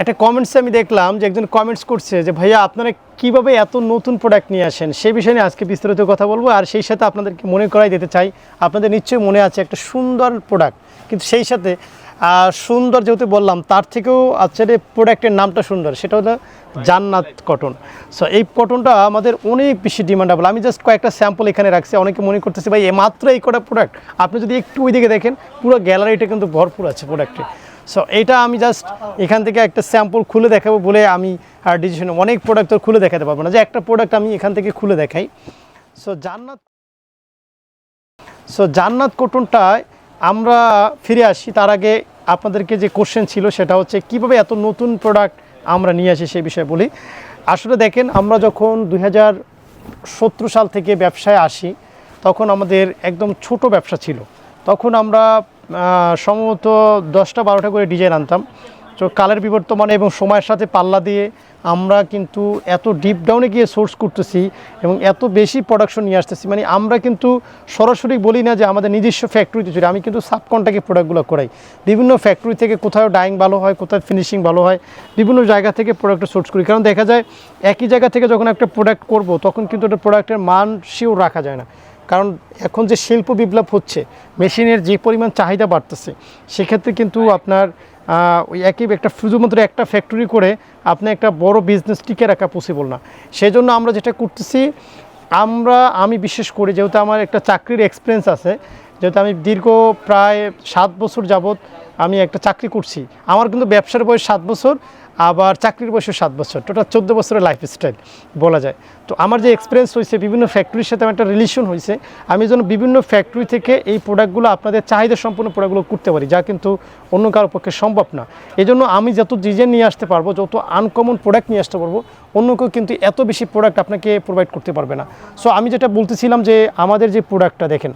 একটা কমেন্টসে আমি দেখলাম যে একজন কমেন্টস করছে যে, ভাইয়া, আপনারা কীভাবে এত নতুন প্রোডাক্ট নিয়ে আসেন? সেই বিষয়ে নিয়ে আজকে বিস্তারিত কথা বলব আর সেই সাথে আপনাদেরকে মনে করাই দিতে চাই, আপনাদের নিশ্চয়ই মনে আছে একটা সুন্দর প্রোডাক্ট কিন্তু সেই সাথে সুন্দর যেহেতু বললাম, তার থেকেও আসলে প্রোডাক্টের নামটা সুন্দর, সেটা হলো জান্নাত কটন সো এই কটনটা আমাদের অনেক বেশি ডিমান্ডেবল আমি জাস্ট কয়েকটা স্যাম্পল এখানে রাখছি, অনেকে মনে করতেছি, ভাই মাত্র এই কটা প্রোডাক্ট আপনি যদি একটু ওইদিকে দেখেন, পুরো গ্যালারিটা কিন্তু ভরপুর আছে প্রোডাক্টে সো এটা আমি জাস্ট এখান থেকে একটা স্যাম্পল খুলে দেখাবো বলে আমি আর ডিসিশন অনেক প্রোডাক্ট তো খুলে দেখাতে পারব না। যে একটা প্রোডাক্ট আমি এখান থেকে খুলে দেখাই। সো জান্নাত সো জান্নাত কটনটায় আমরা ফিরে আসি তার আগে আপনাদেরকে যে কোশ্চেন ছিল সেটা হচ্ছে কীভাবে এত নতুন প্রোডাক্ট আমরা নিয়ে আসি সেই বিষয়ে বলি। আসলে দেখেন, আমরা যখন দুই সাল থেকে ব্যবসায় আসি, তখন আমাদের একদম ছোট ব্যবসা ছিল। তখন আমরা সম্ভবত দশটা বারোটা করে ডিজাইন আনতাম। তো কালের বিবর্তমানে এবং সময়ের সাথে পাল্লা দিয়ে আমরা কিন্তু এত ডিপ ডাউনে গিয়ে সোর্স করতেছি এবং এত বেশি প্রোডাকশন নিয়ে আসতেছি। মানে আমরা কিন্তু সরাসরি বলি না যে আমাদের নিজস্ব ফ্যাক্টরিতে চলি, আমি কিন্তু সাবকন্টাকে প্রোডাক্টগুলো করাই। বিভিন্ন ফ্যাক্টরি থেকে কোথাও ডাইং ভালো হয় কোথাও ফিনিশিং ভালো হয়, বিভিন্ন জায়গা থেকে প্রোডাক্টটা সোর্স করি। কারণ দেখা যায়, একই জায়গা থেকে যখন একটা প্রোডাক্ট করব, তখন কিন্তু ওটা প্রোডাক্টের মান শিওর রাখা যায় না। কারণ এখন যে শিল্প বিপ্লব হচ্ছে মেশিনের যে পরিমাণ চাহিদা বাড়তেছে সেক্ষেত্রে কিন্তু আপনার ওই একই একটা শুধুমাত্র একটা ফ্যাক্টরি করে আপনি একটা বড় বিজনেস টিকে রাখা পসিবল না। সেই জন্য আমরা যেটা করতেছি আমরা আমি বিশেষ করি যেহেতু আমার একটা চাকরির এক্সপিরিয়েন্স আছে যেহেতু আমি দীর্ঘ প্রায় সাত বছর যাবৎ আমি একটা চাকরি করছি আমার কিন্তু ব্যবসার বয়স সাত বছর আবার চাকরির বয়স সাত বছর। টোটাল চোদ্দ বছরের লাইফ স্টাইল বলা যায়। তো আমার যে এক্সপিরিয়েন্স হয়েছে, বিভিন্ন ফ্যাক্টরির সাথে আমার একটা রিলেশন হয়েছে। আমি যেন বিভিন্ন ফ্যাক্টরি থেকে এই প্রোডাক্টগুলো আপনাদের চাহিদা সম্পন্ন প্রোডাক্টগুলো করতে পারি, যা কিন্তু অন্য কারোর পক্ষে সম্ভব না। এই আমি যত ডিজাইন নিয়ে আসতে পারব, যত আনকমন প্রোডাক্ট নিয়ে আসতে পারব, অন্য কেউ কিন্তু এত বেশি প্রোডাক্ট আপনাকে প্রোভাইড করতে পারবে না। সো আমি যেটা বলতেছিলাম যে আমাদের যে প্রোডাক্টটা দেখেন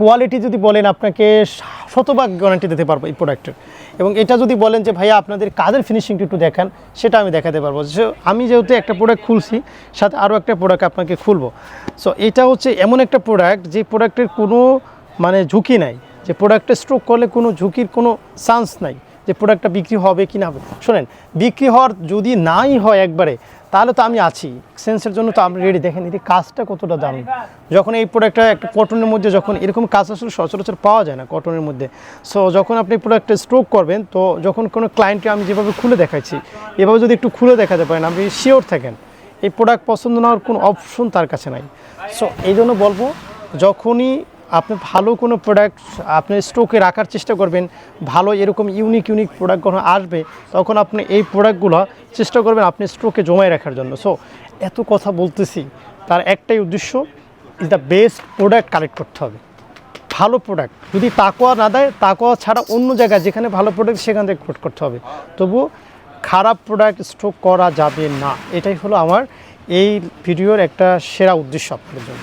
কোয়ালিটি যদি বলেন, আপনাকে শতভাগ গ্যারান্টি দিতে পারব এই প্রোডাক্টের এবং এটা যদি বলেন যে, ভাইয়া, আপনাদের কাজের ফিনিশিংটা একটু দেখান সেটা আমি দেখাতে পারব। সো আমি যেহেতু একটা প্রোডাক্ট খুলছি, সাথে আরও একটা প্রোডাক্ট আপনাকে খুলবো। সো এটা হচ্ছে এমন একটা প্রোডাক্ট যে প্রোডাক্টের কোনো মানে ঝুঁকি নাই। যে প্রোডাক্টে স্ট্রোক করলে কোনো ঝুঁকির কোনো চান্স নাই। যে প্রোডাক্টটা বিক্রি হবে কি না হবে। শোনেন, বিক্রি হওয়ার যদি নাই হয় একবারে, তাহলে তো আমি আছি। সেন্সের জন্য তো আপনি রেডি দেখেন এটি কাজটা কতটা দারুণ। যখন এই প্রোডাক্টটা একটা কটনের মধ্যে যখন এরকম কাজ আসলে সচরাচর পাওয়া যায় না কটনের মধ্যে। সো যখন আপনি প্রোডাক্টটা স্ট্রোক করবেন, তো যখন কোনো ক্লায়েন্টকে আমি যেভাবে খুলে দেখাচ্ছি, এভাবে যদি একটু খুলে দেখাতে পারেন, আপনি শিওর থাকেন, এই প্রোডাক্ট পছন্দ না হওয়ার কোনো অপশন তার কাছে নাই। সো এই জন্য বলব, যখনই আপনি ভালো কোনো প্রোডাক্ট আপনি স্টকে রাখার চেষ্টা করবেন, ভালো এরকম ইউনিক ইউনিক প্রোডাক্ট যখন আসবে, তখন আপনি এই প্রোডাক্টগুলো চেষ্টা করবেন আপনি স্টকে জমায় রাখার জন্য। সো এত কথা বলতেছি, তার একটাই উদ্দেশ্য is the best product collect করতে হবে। ভালো প্রোডাক্ট যদি তাকোয়া না দেয় তাকোয়া ছাড়া অন্য জায়গায় যেখানে ভালো প্রোডাক্ট সেখান থেকে কোট করতে হবে। তবু খারাপ প্রোডাক্ট স্টক করা যাবে না। এটাই হলো আমার এই ভিডিওর একটা সেরা উদ্দেশ্য আপনাদের জন্য।